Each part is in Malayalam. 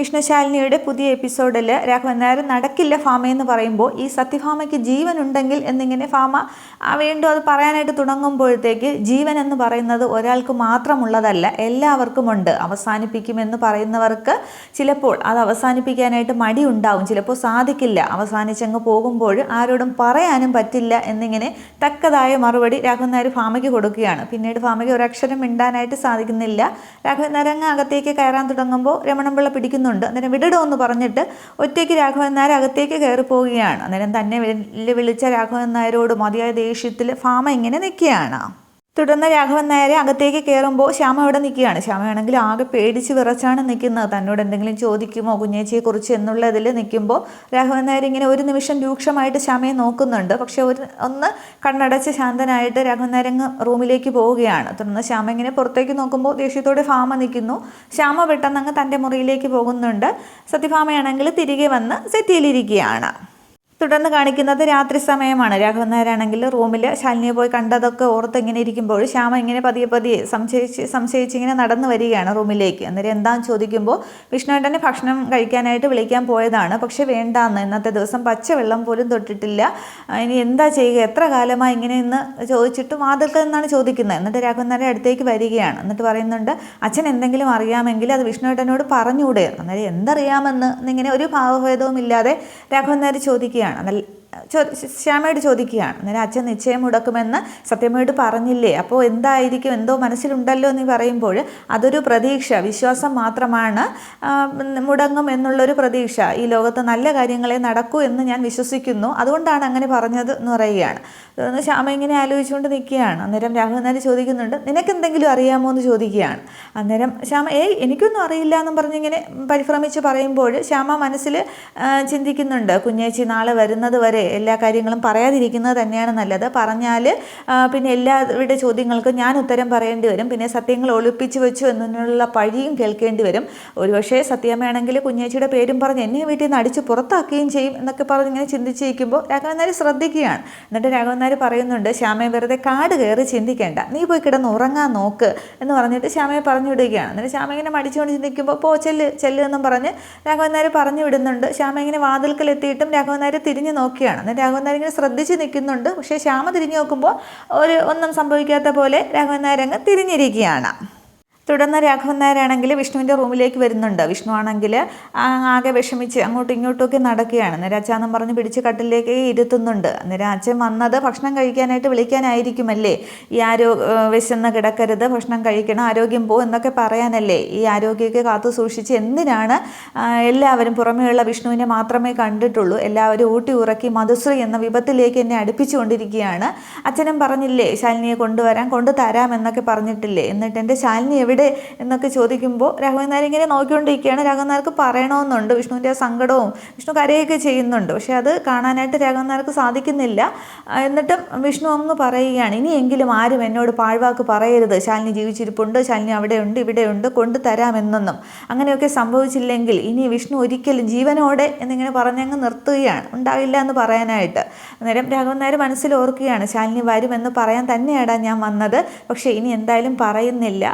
വിഷ്ണുശാലിനിയുടെ പുതിയ എപ്പിസോഡിൽ രാഘവൻ നായർ നടക്കില്ല എന്ന് പറയുമ്പോൾ ഈ സത്യഭാമയ്ക്ക് ജീവൻ ഉണ്ടെങ്കിൽ എന്നിങ്ങനെ ഫാമ വീണ്ടും അത് പറയാനായിട്ട് തുടങ്ങുമ്പോഴത്തേക്ക് ജീവൻ എന്ന് പറയുന്നത് ഒരാൾക്ക് മാത്രമുള്ളതല്ല എല്ലാവർക്കുമുണ്ട് അവസാനിപ്പിക്കുമെന്ന് പറയുന്നവർക്ക് ചിലപ്പോൾ അത് അവസാനിപ്പിക്കാനായിട്ട് മടി ഉണ്ടാവും ചിലപ്പോൾ സാധിക്കില്ല. അവസാനിച്ചങ്ങ് പോകുമ്പോൾ ആരോടും പറയാനും പറ്റില്ല എന്നിങ്ങനെ തക്കതായ മറുപടി രാഘവൻ നായർ ഫാമയ്ക്ക് കൊടുക്കുകയാണ്. പിന്നീട് ഫാമയ്ക്ക് ഒരക്ഷരം മിണ്ടാനായിട്ട് സാധിക്കുന്നില്ല. രാഘവൻ നായർ അങ്ങ് അകത്തേക്ക് കയറാൻ തുടങ്ങുമ്പോൾ രമണപിള്ള പിടിക്കുന്നുണ്ട് അന്നേരം എന്ന് പറഞ്ഞിട്ട് ഒറ്റയ്ക്ക് രാഘവൻ നായർ അകത്തേക്ക് കയറി പോവുകയാണ്. അന്നേരം തന്നെ വെല്ലുവിളിച്ച രാഘവൻ നായരോട് മതിയായ ദേഷ്യത്തിൽ ഫാമ ഇങ്ങനെ നിൽക്കുകയാണ്. തുടർന്ന് രാഘവൻ നായരെ അകത്തേക്ക് കയറുമ്പോൾ ശ്യാമ അവിടെ നിൽക്കുകയാണ്. ശ്യാമയാണെങ്കിൽ ആകെ പേടിച്ച് വിറച്ചാണ് നിൽക്കുന്നത്. തന്നോട് എന്തെങ്കിലും ചോദിക്കുമോ കുഞ്ഞേച്ചിയെക്കുറിച്ച് എന്നുള്ളതിൽ നിൽക്കുമ്പോൾ രാഘവൻ നായർ ഇങ്ങനെ ഒരു നിമിഷം രൂക്ഷമായിട്ട് ശ്യാമയെ നോക്കുന്നുണ്ട്. പക്ഷെ ഒരു ഒന്ന് കണ്ണടച്ച് ശാന്തനായിട്ട് രാഘവൻ നായർ അങ്ങ് റൂമിലേക്ക് പോവുകയാണ്. തുടർന്ന് ശ്യാമ ഇങ്ങനെ പുറത്തേക്ക് നോക്കുമ്പോൾ ദേഷ്യത്തോടെ ഫാമ നിൽക്കുന്നു. ശ്യാമ പെട്ടെന്ന് അങ്ങ് തന്റെ മുറിയിലേക്ക് പോകുന്നുണ്ട്. സത്യഭാമയാണെങ്കിൽ തിരികെ വന്ന് സെറ്റിയിലിരിക്കുകയാണ്. തുടർന്ന് കാണിക്കുന്നത് രാത്രി സമയമാണ്. രാഘവൻ നായരാണെങ്കിൽ റൂമിൽ ശാലിനിയെ പോയി കണ്ടതൊക്കെ ഓർത്ത് ഇങ്ങനെ ഇരിക്കുമ്പോൾ ശ്യാമ ഇങ്ങനെ പതിയെ പതിയെ സംശയിച്ച് സംശയിച്ച് ഇങ്ങനെ നടന്നു വരികയാണ് റൂമിലേക്ക്. അന്നേരം എന്താണെന്ന് ചോദിക്കുമ്പോൾ വിഷ്ണുവേട്ടനെ ഭക്ഷണം കഴിക്കാനായിട്ട് വിളിക്കാൻ പോയതാണ്. പക്ഷേ വേണ്ടാന്ന്. ഇന്നത്തെ ദിവസം പച്ചവെള്ളം പോലും തൊട്ടിട്ടില്ല. ഇനി എന്താ ചെയ്യുക? എത്ര കാലമായി ഇങ്ങനെ ഇന്ന് ചോദിച്ചിട്ട് മാതൃക എന്നാണ് ചോദിക്കുന്നത്. എന്നിട്ട് രാഘവൻ നായരുടെ അടുത്തേക്ക് വരികയാണ്. എന്നിട്ട് പറയുന്നുണ്ട് അച്ഛൻ എന്തെങ്കിലും അറിയാമെങ്കിൽ അത് വിഷ്ണുവേട്ടനോട് പറഞ്ഞുകൂടെ? അന്നേരം എന്തറിയാമെന്ന്? ഇങ്ങനെ ഒരു ഭാവഭേദവും ഇല്ലാതെ രാഘവൻ നായർ ചോദിക്കുകയാണ്. നല്ല ചോ ശ്യാമയോട് ചോദിക്കുകയാണ്. അന്നേരം അച്ഛൻ നിശ്ചയം മുടക്കുമെന്ന് സത്യമ്മയോട് പറഞ്ഞില്ലേ? അപ്പോൾ എന്തായിരിക്കും? എന്തോ മനസ്സിലുണ്ടല്ലോ എന്ന് പറയുമ്പോൾ അതൊരു പ്രതീക്ഷ. വിശ്വാസം മാത്രമാണ് മുടങ്ങും എന്നുള്ളൊരു പ്രതീക്ഷ. ഈ ലോകത്ത് നല്ല കാര്യങ്ങളെ നടക്കൂ എന്ന് ഞാൻ വിശ്വസിക്കുന്നു. അതുകൊണ്ടാണ് അങ്ങനെ പറഞ്ഞത് എന്ന് പറയുകയാണ്. തുടർന്ന് ശ്യാമ ഇങ്ങനെ ആലോചിച്ചുകൊണ്ട് നിൽക്കുകയാണ്. അന്നേരം രാഘവൻ ചോദിക്കുന്നുണ്ട് നിനക്ക് എന്തെങ്കിലും അറിയാമോ? എന്ന് ചോദിക്കുകയാണ്. അന്നേരം ശ്യാമ ഏയ് എനിക്കൊന്നും അറിയില്ല എന്നും പറഞ്ഞിങ്ങനെ പരിഭ്രമിച്ച് പറയുമ്പോൾ ശ്യാമ മനസ്സിൽ ചിന്തിക്കുന്നുണ്ട്. കുഞ്ഞേച്ചി നാളെ വരുന്നത് വരെ എല്ലാ കാര്യങ്ങളും പറയാതിരിക്കുന്നത് തന്നെയാണ് നല്ലത്. പറഞ്ഞാൽ പിന്നെ എല്ലാവരുടെ ചോദ്യങ്ങൾക്കും ഞാൻ ഉത്തരം പറയേണ്ടി വരും. പിന്നെ സത്യങ്ങൾ ഒളിപ്പിച്ച് വെച്ചു എന്നുള്ള പഴിയും കേൾക്കേണ്ടി വരും. ഒരുപക്ഷെ സത്യമ്മയാണെങ്കിൽ കുഞ്ഞേച്ചിയുടെ പേരും പറഞ്ഞ് എന്നെ വീട്ടിൽ നിന്ന് അടിച്ച് പുറത്താക്കുകയും ചെയ്യും എന്നൊക്കെ പറഞ്ഞ് ഇങ്ങനെ ചിന്തിച്ചിരിക്കുമ്പോൾ രാഘവൻ നായർ ശ്രദ്ധിക്കുകയാണ്. എന്നിട്ട് രാഘവൻ നായർ പറയുന്നുണ്ട് ശ്യാമയെ വെറുതെ കാട് കയറി ചിന്തിക്കേണ്ട. നീ പോയി കിടന്ന് ഉറങ്ങാൻ നോക്ക്. എന്ന് പറഞ്ഞിട്ട് ശ്യാമയെ പറഞ്ഞു വിടുകയാണ്. എന്നിട്ട് ശ്യാമ ഇങ്ങനെ മടിച്ചുകൊണ്ട് ചിന്തിക്കുമ്പോൾ പോ ചെല്ല് ചെല്ല് പറഞ്ഞ് രാഘവൻ നായർ പറഞ്ഞു വിടുന്നുണ്ട്. ശ്യാമ ഇങ്ങനെ വാതിൽക്കൽ എത്തിയിട്ടും രാഘവൻ നായർ തിരിഞ്ഞു നോക്കിയാണ്. എന്നിട്ട് രാഘവൻ നായർ ഇങ്ങനെ ശ്രദ്ധിച്ച് നിൽക്കുന്നുണ്ട്. പക്ഷേ ശ്യാമ തിരിഞ്ഞു നോക്കുമ്പോൾ ഒരു ഒന്നും സംഭവിക്കാത്ത പോലെ രാഘവൻ നായർ അങ്ങ് തിരിഞ്ഞിരിക്കുകയാണ്. തുടർന്ന് രാഘവൻ നായരാണെങ്കിൽ വിഷ്ണുവിന്റെ റൂമിലേക്ക് വരുന്നുണ്ട്. വിഷ്ണു ആണെങ്കിൽ ആകെ വിഷമിച്ച് അങ്ങോട്ടും ഇങ്ങോട്ടും ഒക്കെ നടക്കുകയാണ്. അന്നേരം അച്ഛാന്നും പറഞ്ഞ് പിടിച്ച് കട്ടിലേക്ക് ഇരുത്തുന്നുണ്ട്. അന്നേരം അച്ഛൻ വന്നത് ഭക്ഷണം കഴിക്കാനായിട്ട് വിളിക്കാനായിരിക്കുമല്ലേ? ഈ ആരോ വിശന്ന് കിടക്കരുത് ഭക്ഷണം കഴിക്കണം ആരോഗ്യം പോ എന്നൊക്കെ പറയാനല്ലേ? ഈ ആരോഗ്യമൊക്കെ കാത്തു സൂക്ഷിച്ച് എന്തിനാണ് എല്ലാവരും പുറമേയുള്ള വിഷ്ണുവിനെ മാത്രമേ കണ്ടിട്ടുള്ളൂ? എല്ലാവരും ഊട്ടി ഉറക്കി മധുശ്രീ എന്ന വിപത്തിലേക്ക് എന്നെ അടുപ്പിച്ചുകൊണ്ടിരിക്കുകയാണ് അച്ഛനും പറഞ്ഞില്ലേ ശാലിനിയെ കൊണ്ടുവരാം കൊണ്ടു തരാം എന്നൊക്കെ പറഞ്ഞിട്ടില്ലേ? എന്നിട്ട് എന്റെ ശാലിനി എവിടെ എന്നൊക്കെ ചോദിക്കുമ്പോൾ രാഘവൻ നായർ ഇങ്ങനെ നോക്കിക്കൊണ്ടിരിക്കുകയാണ്. രാഘവൻ നായർക്ക് പറയണമെന്നുണ്ട്. വിഷ്ണുവിന്റെ ആ സങ്കടവും വിഷ്ണു കരയൊക്കെ ചെയ്യുന്നുണ്ട്. പക്ഷേ അത് കാണാനായിട്ട് രാഘവൻ നായർക്ക് സാധിക്കുന്നില്ല. എന്നിട്ടും വിഷ്ണു അങ്ങ് പറയുകയാണ് ഇനിയെങ്കിലും ആരും എന്നോട് പാഴ്വാക്ക് പറയരുത്. ശാലിനി ജീവിച്ചിരിപ്പുണ്ട്. ശാലിനി അവിടെയുണ്ട് ഇവിടെയുണ്ട്. കൊണ്ടുതരാമെന്നൊന്നും അങ്ങനെയൊക്കെ സംഭവിച്ചില്ലെങ്കിൽ ഇനി വിഷ്ണു ഒരിക്കലും ജീവനോടെ എന്നിങ്ങനെ പറഞ്ഞങ്ങ് നിർത്തുകയാണ്. ഉണ്ടാവില്ല എന്ന് പറയാനായിട്ട്. അന്നേരം രാഘവൻ നായർ മനസ്സിൽ ഓർക്കുകയാണ് ശാലിനി വരുമെന്ന് പറയാൻ തന്നെയാടാ ഞാൻ വന്നത്. പക്ഷേ ഇനി എന്തായാലും പറയുന്നില്ല.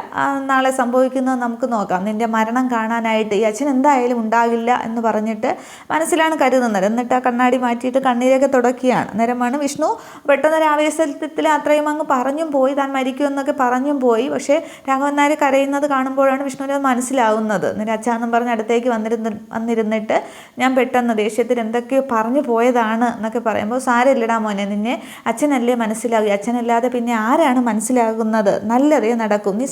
നാളെ സംഭവിക്കുന്നത് നമുക്ക് നോക്കാം. നിന്റെ മരണം കാണാനായിട്ട് ഈ അച്ഛൻ എന്തായാലും ഉണ്ടാകില്ല എന്ന് പറഞ്ഞിട്ട് മനസ്സിലാണ് കരുതുന്നത്. എന്നിട്ട് ആ കണ്ണാടി മാറ്റിയിട്ട് കണ്ണീരൊക്കെ തുടക്കുകയാണ് നേരമാണ് വിഷ്ണു പെട്ടെന്ന് ഒരു ആവേശത്തിൽ അത്രയും അങ്ങ് പറഞ്ഞും പോയി. താൻ മരിക്കുമെന്നൊക്കെ പറഞ്ഞും പോയി. പക്ഷേ രാഘവൻ നായർ കരയുന്നത് കാണുമ്പോഴാണ് വിഷ്ണുവിന് അത് മനസ്സിലാവുന്നത്. എന്നിട്ട് അച്ഛാന്നും പറഞ്ഞ് അടുത്തേക്ക് വന്നിരുന്ന് വന്നിരുന്നിട്ട് ഞാൻ പെട്ടെന്ന് ദേഷ്യത്തിൽ എന്തൊക്കെയോ പറഞ്ഞു പോയതാണ് എന്നൊക്കെ പറയുമ്പോൾ സാരമില്ലടാ മോനെ നിന്നെ അച്ഛനല്ലേ മനസ്സിലാവുക അച്ഛനല്ലാതെ പിന്നെ ആരാണ് മനസ്സിലാകുന്നത്? നല്ലതേ നടക്കും. നീ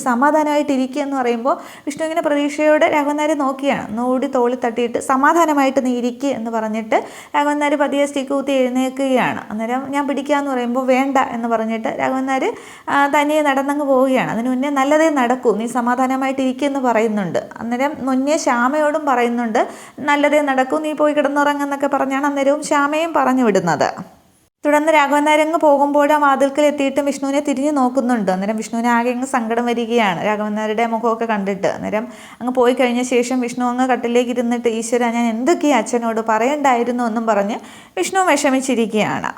സമാധാനമായിട്ടിരിക്കുക എന്ന് പറയുമ്പോൾ വിഷ്ണു ഇങ്ങനെ പ്രതീക്ഷയോടെ രാഘവൻ നോക്കിയാണ്. നോടി തോളി തട്ടിയിട്ട് സമാധാനമായിട്ട് നീ ഇരിക്കുക എന്ന് പറഞ്ഞിട്ട് രാഘവൻ പതിയെ സ്റ്റിക്ക് കൂത്തി എഴുന്നേൽക്കുകയാണ് അന്നേരം ഞാൻ പിടിക്കാമെന്ന് പറയുമ്പോൾ വേണ്ട എന്ന് പറഞ്ഞിട്ട് രാഘവൻ തനിയെ നടന്നങ്ങ് പോവുകയാണ്. അതിന് മുന്നേ നല്ലതേ നടക്കൂ നീ സമാധാനമായിട്ട് എന്ന് പറയുന്നുണ്ട്. അന്നേരം മുന്നേ ശ്യാമയോടും പറയുന്നുണ്ട് നല്ലതേ നടക്കൂ നീ പോയി കിടന്നുറങ്ങുന്നൊക്കെ പറഞ്ഞാണ് അന്നേരവും ശ്യാമയും പറഞ്ഞു വിടുന്നത്. തുടർന്ന് രാഘവൻ നായർ അങ്ങ് പോകുമ്പോൾ ആ വാതിൽക്കൽ എത്തിയിട്ട് വിഷ്ണുവിനെ തിരിഞ്ഞു നോക്കുന്നുണ്ട്. അന്നേരം വിഷ്ണുവിനെ ആകെ അങ്ങ് സങ്കടം വരികയാണ്. രാഘവൻ നായരുടെ മുഖമൊക്കെ കണ്ടിട്ട്. അന്നേരം അങ്ങ് പോയി കഴിഞ്ഞ ശേഷം വിഷ്ണു അങ്ങ് കട്ടിലേക്ക് ഇരുന്നിട്ട് ഈശ്വര ഞാൻ എന്തൊക്കെയാ അച്ഛനോട് പറയണ്ടായിരുന്നു എന്നും പറഞ്ഞ് വിഷ്ണു വിഷമിച്ചിരിക്കുകയാണ്.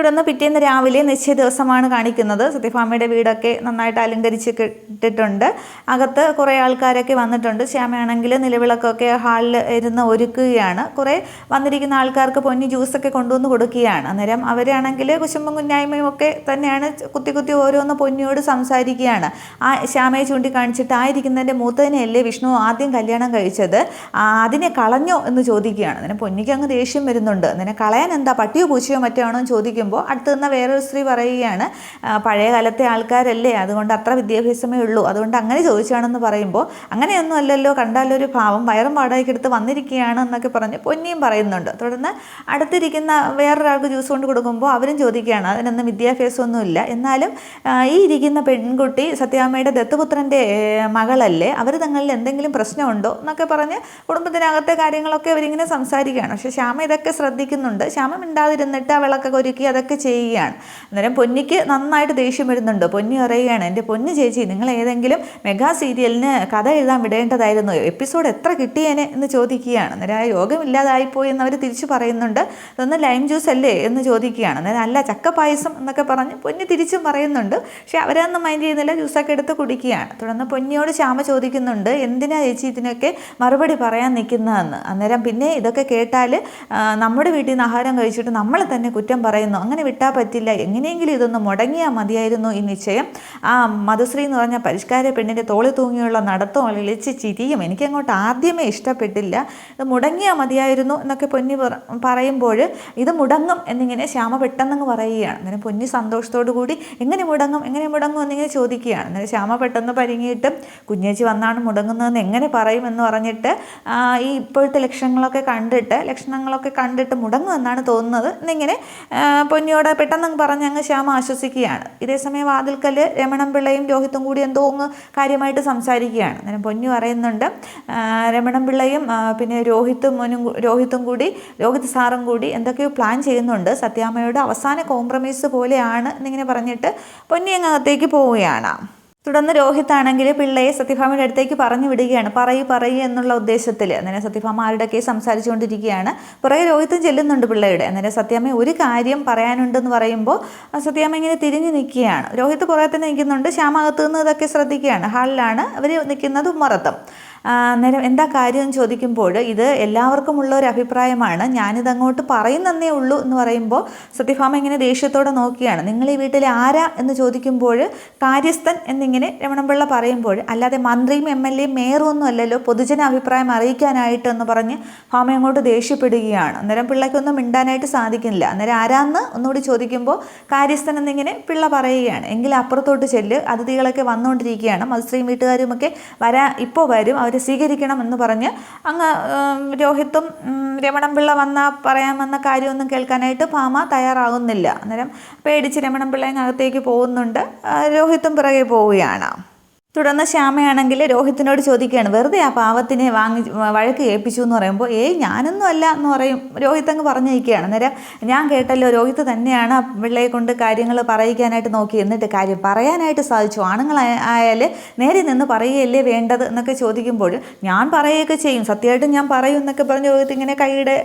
തുടർന്ന് പിറ്റേന്ന് രാവിലെ നിശ്ചയ ദിവസമാണ് കാണിക്കുന്നത്. സത്യഭാമയുടെ വീടൊക്കെ നന്നായിട്ട് അലങ്കരിച്ച് കിട്ടിട്ടുണ്ട്. അകത്ത് കുറേ ആൾക്കാരൊക്കെ വന്നിട്ടുണ്ട്. ശ്യാമയാണെങ്കിൽ നിലവിളക്കൊക്കെ ഹാളിൽ ഇരുന്ന് ഒരുക്കുകയാണ്. കുറേ വന്നിരിക്കുന്ന ആൾക്കാർക്ക് പൊന്നി ജ്യൂസൊക്കെ കൊണ്ടുവന്ന് കൊടുക്കുകയാണ്. അന്നേരം അവരാണെങ്കിൽ കുശുമ്പും കുഞ്ഞായ്മയും ഒക്കെ തന്നെയാണ് കുത്തി കുത്തി ഓരോന്ന് പൊന്നിയോട് സംസാരിക്കുകയാണ്. ആ ശ്യാമയെ ചൂണ്ടിക്കാണിച്ചിട്ട് ആയിരിക്കുന്നതിന്റെ മൂത്തതിനെയല്ലേ വിഷ്ണു ആദ്യം കല്യാണം കഴിച്ചത്? അതിനെ കളഞ്ഞോ? എന്ന് ചോദിക്കുകയാണ്. അന്നേരം പൊന്നിക്ക് അങ്ങ് ദേഷ്യം വരുന്നുണ്ട്. അന്നേരം കളയാൻ എന്താ? പട്ടിയോ പൂച്ചയോ മറ്റോ ആണോ? ചോദിക്കുമ്പോൾ അടുത്ത് നിന്ന് വേറൊരു സ്ത്രീ പറയുകയാണ് പഴയ കാലത്തെ ആൾക്കാരല്ലേ? അതുകൊണ്ട് അത്ര വിദ്യാഭ്യാസമേ ഉള്ളൂ. അതുകൊണ്ട് അങ്ങനെ ചോദിച്ചാണെന്ന് പറയുമ്പോൾ അങ്ങനെയൊന്നും അല്ലല്ലോ. കണ്ടാലൊരു ഭാവം വയറും പാടാക്കി എടുത്ത് വന്നിരിക്കുകയാണ് എന്നൊക്കെ പറഞ്ഞ് പൊന്നിയും പറയുന്നുണ്ട്. തുടർന്ന് അടുത്തിരിക്കുന്ന വേറൊരാൾക്ക് ജ്യൂസ് കൊണ്ട് കൊടുക്കുമ്പോൾ അവരും ചോദിക്കുകയാണ് അതിനൊന്നും വിദ്യാഭ്യാസമൊന്നുമില്ല. എന്നാലും ഈ ഇരിക്കുന്ന പെൺകുട്ടി സത്യാമ്മയുടെ ദത്തുപുത്രന്റെ മകളല്ലേ? അവർ തങ്ങളിൽ എന്തെങ്കിലും പ്രശ്നമുണ്ടോ? എന്നൊക്കെ പറഞ്ഞ് കുടുംബത്തിനകത്തെ കാര്യങ്ങളൊക്കെ അവരിങ്ങനെ സംസാരിക്കുകയാണ്. പക്ഷേ ശ്യാമ ഇതൊക്കെ ശ്രദ്ധിക്കുന്നുണ്ട്. ശ്യാമ മിണ്ടാതിരുന്നിട്ട് ആ വിളക്കൊക്കെ ഒരുക്കി അതൊക്കെ ചെയ്യുകയാണ്. അന്നേരം പൊന്നിക്ക് നന്നായിട്ട് ദേഷ്യം വരുന്നുണ്ട്. പൊന്നി പറയുകയാണ് എന്റെ പൊന്നു ചേച്ചി നിങ്ങൾ ഏതെങ്കിലും മെഗാ സീരിയലിന് കഥ എഴുതാൻ വിടേണ്ടതായിരുന്നു. എപ്പിസോഡ് എത്ര കിട്ടിയേനെ? എന്ന് ചോദിക്കുകയാണ്. അന്നേരം ആ യോഗമില്ലാതായിപ്പോയി എന്ന് അവർ തിരിച്ചു പറയുന്നുണ്ട്. അതൊന്ന് ലൈം ജ്യൂസ് അല്ലേ? എന്ന് ചോദിക്കുകയാണ്. അന്നേരം അല്ല ചക്ക പായസം എന്നൊക്കെ പറഞ്ഞ് പൊന്നി തിരിച്ചും പറയുന്നുണ്ട്. പക്ഷേ അവരൊന്നും മൈൻഡ് ചെയ്യുന്നില്ല ജ്യൂസൊക്കെ എടുത്ത് കുടിക്കുകയാണ്. തുടർന്ന് പൊന്നിയോട് ശ്യാമ ചോദിക്കുന്നുണ്ട് എന്തിനാ ചേച്ചി ഇതിനൊക്കെ മറുപടി പറയാൻ നിൽക്കുന്നതെന്ന് അന്നേരം പിന്നെ ഇതൊക്കെ കേട്ടാൽ നമ്മുടെ വീട്ടിൽ നിന്ന് ആഹാരം കഴിച്ചിട്ട് നമ്മൾ തന്നെ കുറ്റം പറയുന്നു. അങ്ങനെ വിട്ടാൽ പറ്റില്ല. എങ്ങനെയെങ്കിലും ഇതൊന്ന് മുടങ്ങിയാൽ മതിയായിരുന്നു ഈ നിശ്ചയം. ആ മധുശ്രീ എന്ന് പറഞ്ഞ പരിഷ്കാര പെണ്ണിന്റെ തോളി തൂങ്ങിയുള്ള നടത്തം ഇളിച്ച് ചിരിയും എനിക്കങ്ങോട്ട് ആദ്യമേ ഇഷ്ടപ്പെട്ടില്ല. ഇത് മുടങ്ങിയാൽ മതിയായിരുന്നു എന്നൊക്കെ പൊന്നി പറയുമ്പോൾ ഇത് മുടങ്ങും എന്നിങ്ങനെ ശ്യാമ പെട്ടെന്നങ്ങ് പറയുകയാണ്. അങ്ങനെ പൊന്നി സന്തോഷത്തോടു കൂടി എങ്ങനെ മുടങ്ങും എങ്ങനെ മുടങ്ങും എന്നിങ്ങനെ ചോദിക്കുകയാണ്. അങ്ങനെ ശ്യാമ പെട്ടെന്ന് പരിങ്ങിയിട്ട് കുഞ്ഞേച്ചി വന്നാണ് മുടങ്ങുന്നതെന്ന് എങ്ങനെ പറയുമെന്ന് പറഞ്ഞിട്ട് ഈ ഇപ്പോഴത്തെ ലക്ഷണങ്ങളൊക്കെ കണ്ടിട്ട് ലക്ഷണങ്ങളൊക്കെ കണ്ടിട്ട് മുടങ്ങുമെന്നാണ് തോന്നുന്നത് എന്നിങ്ങനെ പൊന്നിയോട് പെട്ടെന്ന് പറഞ്ഞ് അങ്ങ് ശ്യാമ ആശ്വസിക്കുകയാണ്. ഇതേസമയം വാതിൽക്കൽ രമണം പിള്ളയും രോഹിത്തും കൂടി എന്തോ അങ്ങ് കാര്യമായിട്ട് സംസാരിക്കുകയാണ്. അന്നേരം പൊന്നു പറയുന്നുണ്ട് രമണം പിള്ളയും പിന്നെ രോഹിത്തും മോനും രോഹിത്തും കൂടി രോഹിത് സാറും കൂടി എന്തൊക്കെയോ പ്ലാൻ ചെയ്യുന്നുണ്ട്. സത്യാമ്മയുടെ അവസാന കോംപ്രമൈസ് പോലെയാണ് എന്നിങ്ങനെ പറഞ്ഞിട്ട് പൊന്നി അങ്ങകത്തേക്ക് പോവുകയാണ്. തുടർന്ന് രോഹിത് ആണെങ്കിൽ പിള്ളയെ സത്യഭാമയുടെ അടുത്തേക്ക് പറഞ്ഞു വിടുകയാണ്. പറയൂ പറയൂ എന്നുള്ള ഉദ്ദേശത്തിൽ അന്നേരം സത്യഭാമ ആരുടെയൊക്കെ സംസാരിച്ചുകൊണ്ടിരിക്കുകയാണ്. പുറകെ രോഹിത്തും ചെല്ലുന്നുണ്ട് പിള്ളയുടെ. അന്നേരം സത്യാമ്മ ഒരു കാര്യം പറയാനുണ്ടെന്ന് പറയുമ്പോൾ സത്യാമ്മ ഇങ്ങനെ തിരിഞ്ഞു നിൽക്കുകയാണ്. രോഹിത്ത് പുറകെ തന്നെ നിൽക്കുന്നുണ്ട്. ശ്യാമകത്ത് നിന്ന് ഇതൊക്കെ ശ്രദ്ധിക്കുകയാണ്. ഹാളിലാണ് അവർ നിൽക്കുന്നത്. ഉമ്മറത്തും അന്നേരം എന്താ കാര്യം എന്ന് ചോദിക്കുമ്പോൾ ഇത് എല്ലാവർക്കും ഉള്ള ഒരു അഭിപ്രായമാണ്. ഞാനിതങ്ങോട്ട് പറയുന്നതേ ഉള്ളൂ എന്ന് പറയുമ്പോൾ സത്യഭാമ ഇങ്ങനെ ദേഷ്യത്തോടെ നോക്കിയാണ് നിങ്ങൾ ഈ വീട്ടിൽ ആരാ എന്ന് ചോദിക്കുമ്പോൾ കാര്യസ്ഥൻ എന്നിങ്ങനെ രമണപിള്ള പറയുമ്പോൾ അല്ലാതെ മന്ത്രിയും എം എൽ എയും മേയറും ഒന്നും അല്ലല്ലോ പൊതുജന അഭിപ്രായം അറിയിക്കാനായിട്ട് എന്ന് പറഞ്ഞ് ഭാമ അങ്ങോട്ട് ദേഷ്യപ്പെടുകയാണ്. അന്നേരം പിള്ളയ്ക്കൊന്നും മിണ്ടാനായിട്ട് സാധിക്കുന്നില്ല. അന്നേരം ആരാന്ന് ഒന്നുകൂടി ചോദിക്കുമ്പോൾ കാര്യസ്ഥൻ എന്നിങ്ങനെ പിള്ള പറയുകയാണ്. എങ്കിൽ അപ്പുറത്തോട്ട് ചെല്ല് അതിഥികളൊക്കെ വന്നുകൊണ്ടിരിക്കുകയാണ്. മത്സ്യം വീട്ടുകാരുമൊക്കെ വരാ ഇപ്പോൾ വരും. അവർ സ്വീകരിക്കണം എന്ന് പറഞ്ഞ് അങ്ങ് രോഹിത്തും രമണംപിള്ള വന്ന പറയാമെന്ന കാര്യമൊന്നും കേൾക്കാനായിട്ട് ഭാമ തയ്യാറാകുന്നില്ല അന്നേരം പേടിച്ച് രമണംപിള്ള അകത്തേക്ക് പോകുന്നുണ്ട്. രോഹിത്തും പിറകെ പോവുകയാണ്. തുടർന്ന് ശ്യാമയാണെങ്കിൽ രോഹിത്തിനോട് ചോദിക്കുകയാണ് വെറുതെ ആ പാവത്തിനെ വാങ്ങി വഴക്ക് കേൾപ്പിച്ചു എന്ന് പറയുമ്പോൾ ഏയ് ഞാനൊന്നും അല്ല എന്ന് പറയും. രോഹിത് അങ്ങ് പറഞ്ഞിരിക്കുകയാണ്. അന്നേരം ഞാൻ കേട്ടല്ലോ രോഹിത് തന്നെയാണ് ആ പിള്ളയെ കൊണ്ട് കാര്യങ്ങൾ പറയിക്കാനായിട്ട് നോക്കി. എന്നിട്ട് കാര്യം പറയാനായിട്ട് സാധിച്ചു. ആണുങ്ങൾ ആയാൽ നേരെ നിന്ന് പറയുകയല്ലേ വേണ്ടത് എന്നൊക്കെ ചോദിക്കുമ്പോൾ ഞാൻ പറയുകയൊക്കെ ചെയ്യും. സത്യമായിട്ടും ഞാൻ പറയും എന്നൊക്കെ പറഞ്ഞ് രോഹിത് ഇങ്ങനെ കൈയുടെ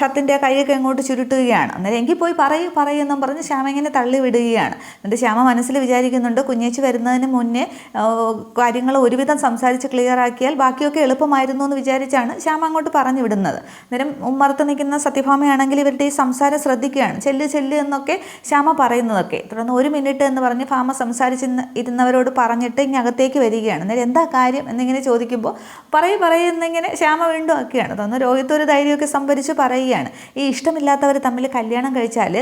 ഷർട്ടിന്റെ കൈയൊക്കെ എങ്ങോട്ട് ചുരുട്ടുകയാണ്. അന്നേരം എങ്കിൽ പോയി പറയൂ പറയുമെന്നും പറഞ്ഞ് ശ്യാമ ഇങ്ങനെ തള്ളി വിടുകയാണ് എന്നിട്ട് ശ്യാമ മനസ്സിൽ വിചാരിക്കുന്നുണ്ട് കുഞ്ഞേച്ചി വരുന്നതിന് മുന്നേ കാര്യങ്ങൾ ഒരുവിധം സംസാരിച്ച് ക്ലിയർ ആക്കിയാൽ ബാക്കിയൊക്കെ എളുപ്പമായിരുന്നു എന്ന് വിചാരിച്ചാണ് ശ്യാമ അങ്ങോട്ട് പറഞ്ഞു വിടുന്നത്. അന്നേരം ഉമ്മറത്ത് നിൽക്കുന്ന സത്യഭാമയാണെങ്കിൽ ഇവരുടെ ഈ സംസാരം ശ്രദ്ധിക്കുകയാണ്. ചെല്ല് ചെല്ല് എന്നൊക്കെ ശ്യാമ പറയുന്നതൊക്കെ. തുടർന്ന് ഒരു മിനിറ്റ് എന്ന് പറഞ്ഞ് ഭാമ സംസാരിച്ച് ഇരുന്നവരോട് പറഞ്ഞിട്ട് ഇങ്ങനെ അകത്തേക്ക് വരികയാണ്. അന്നേരം എന്താ കാര്യം എന്നിങ്ങനെ ചോദിക്കുമ്പോൾ പറയു പറയുന്നിങ്ങനെ ശ്യാമ വീണ്ടും ആക്കുകയാണ്. തുടർന്ന് രോഹിത്ത് ഒരു ധൈര്യമൊക്കെ സംഭരിച്ച് പറയുകയാണ്. ഈ ഇഷ്ടമില്ലാത്തവർ തമ്മിൽ കല്യാണം കഴിച്ചാൽ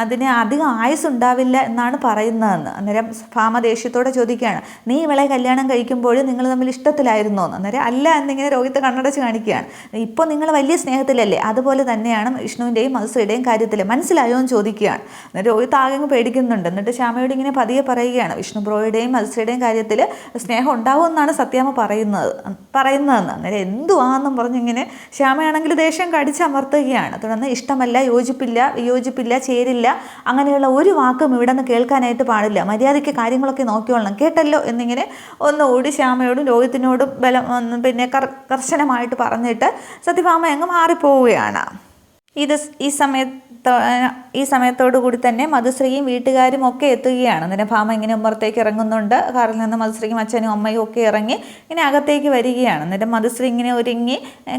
അതിന് അധികം ആയുസ് ഉണ്ടാവില്ല എന്നാണ് പറയുന്നതെന്ന്. അന്നേരം ഭാമ ദേഷ്യത്തോടെ ചോദിക്കുകയാണ്. നീ ഇവളെ കല്യാണം കഴിക്കുമ്പോൾ നിങ്ങൾ തമ്മിൽ ഇഷ്ടത്തിലായിരുന്നോ? എന്ന് അന്നേരം അല്ല എന്നിങ്ങനെ രോഹിത് കണ്ണടച്ച് കാണിക്കുകയാണ്. ഇപ്പോൾ നിങ്ങൾ വലിയ സ്നേഹത്തിലല്ലേ? അതുപോലെ തന്നെയാണ് വിഷ്ണുവിന്റെയും മധുസയുടെയും കാര്യത്തിൽ മനസ്സിലായോ എന്ന് ചോദിക്കുകയാണ്. എന്നിട്ട് രോഹിത് ആകെ പേടിക്കുന്നുണ്ട്. എന്നിട്ട് ശ്യാമയോട് ഇങ്ങനെ പതിയെ പറയുകയാണ്. വിഷ്ണു ബ്രോയുടെയും മധുസയുടെയും കാര്യത്തിൽ സ്നേഹം ഉണ്ടാവുമെന്നാണ് സത്യാമ്മ പറയുന്നത്. പറയുന്നതെന്ന്. അന്നേരം എന്തുവാന്നും പറഞ്ഞിങ്ങനെ ശ്യാമയാണെങ്കിൽ ദേഷ്യം കടിച്ചമർത്തുകയാണ് തുടർന്ന് ഇഷ്ടമല്ല യോജിപ്പില്ല വിയോജിപ്പില്ല ചേരില്ല അങ്ങനെയുള്ള ഒരു വാക്കും ഇവിടെ നിന്ന് കേൾക്കാനായിട്ട് പാടില്ല. മര്യാദയ്ക്ക് കാര്യങ്ങളൊക്കെ നോക്കിക്കൊള്ളണം. കേട്ടല്ലോ എന്നിങ്ങനെ ഒന്നുകൂടി ശ്യാമയോടും രോഹിത്തിനോടും ബലം പിന്നെ കർശനമായിട്ട് പറഞ്ഞിട്ട് സത്യഭാമ അങ്ങ് മാറിപ്പോവുകയാണ്. ഇത് ഈ സമയത്ത് ഈ സമയത്തോടു കൂടി തന്നെ മധുശ്രീയും വീട്ടുകാരും ഒക്കെ എത്തുകയാണ്. അന്നേരം ഭാമ ഇങ്ങനെ ഉമ്മറത്തേക്ക് ഇറങ്ങുന്നുണ്ട്. കാറിൽ നിന്ന് മധുശ്രീയും അച്ഛനും അമ്മയും ഒക്കെ ഇറങ്ങി ഇങ്ങനെ അകത്തേക്ക് വരികയാണ്. അന്നേരം മധുശ്രീ ഇങ്ങനെ ഒരുങ്ങി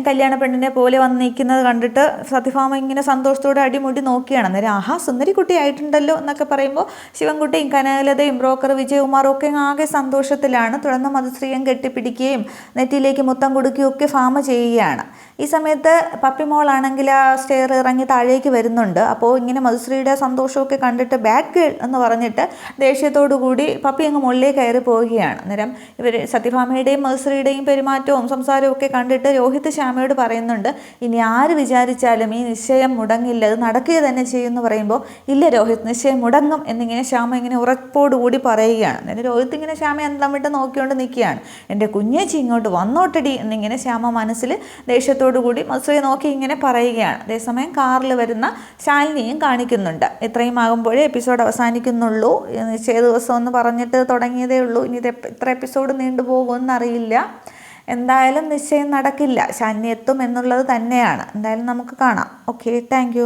കല്യാണ പെണ്ണിനെ പോലെ വന്ന് നിൽക്കുന്നത് കണ്ടിട്ട് സത്യഭാമ ഇങ്ങനെ സന്തോഷത്തോടെ അടിമുടി നോക്കിയാണ് അന്നേരം ആഹാ സുന്ദരിക്കുട്ടി ആയിട്ടുണ്ടല്ലോ എന്നൊക്കെ പറയുമ്പോൾ ശിവൻകുട്ടിയും കനകലതയും ബ്രോക്കർ വിജയകുമാറും ഒക്കെ ആകെ സന്തോഷത്തിലാണ്. തുടർന്ന് മധുശ്രീയും കെട്ടിപ്പിടിക്കുകയും നെറ്റിയിലേക്ക് മുത്തം കൊടുക്കുകയും ഒക്കെ ഫാമ ചെയ്യുകയാണ്. ഈ സമയത്ത് പപ്പിമോളാണെങ്കിൽ ആ സ്റ്റെയർ ഇറങ്ങി താഴേക്ക് വരുന്നുണ്ട്. അപ്പോൾ ഇങ്ങനെ മധുശ്രീയുടെ സന്തോഷമൊക്കെ കണ്ടിട്ട് ബാഡ് ഗേൾ എന്ന് പറഞ്ഞിട്ട് ദേഷ്യത്തോടു കൂടി പപ്പി അങ്ങ് മുകളിലേക്ക് കയറി പോവുകയാണ്. അന്നേരം ഇവർ സത്യഭാമയുടെയും മധുശ്രീയുടെയും പെരുമാറ്റവും സംസാരവും ഒക്കെ കണ്ടിട്ട് രോഹിത് ശ്യാമയോട് പറയുന്നുണ്ട് ഇനി ആര് വിചാരിച്ചാലും ഈ നിശ്ചയം മുടങ്ങില്ല. അത് നടക്കുക തന്നെ ചെയ്യുമെന്ന് പറയുമ്പോൾ ഇല്ല രോഹിത് നിശ്ചയം മുടങ്ങും എന്നിങ്ങനെ ശ്യാമ ഇങ്ങനെ ഉറപ്പോടുകൂടി പറയുകയാണ്. അന്നേരം രോഹിത് ഇങ്ങനെ ശ്യാമ എന്താ വിട്ട് നോക്കിക്കൊണ്ട് നിൽക്കുകയാണ്. എന്റെ കുഞ്ഞേച്ചി ഇങ്ങോട്ട് വന്നോട്ടടി എന്നിങ്ങനെ ശ്യാമ മനസ്സിൽ ദേഷ്യത്തോടു കൂടി മധുശ്രീയെ നോക്കി ഇങ്ങനെ പറയുകയാണ്. അതേസമയം കാറിൽ വരുന്ന ശാലിനിയും കാണിക്കുന്നുണ്ട്. ഇത്രയും ആകുമ്പോഴേ എപ്പിസോഡ് അവസാനിക്കുന്നുള്ളൂ. നിശ്ചയ ദിവസം എന്ന് പറഞ്ഞിട്ട് തുടങ്ങിയതേ ഉള്ളൂ. ഇനി ഇത് ഇത്ര എപ്പിസോഡ് നീണ്ടുപോകുമെന്നറിയില്ല എന്തായാലും നിശ്ചയം നടക്കില്ല. ശാലിനി എത്തും എന്നുള്ളത് തന്നെയാണ്. എന്തായാലും നമുക്ക് കാണാം. Okay thank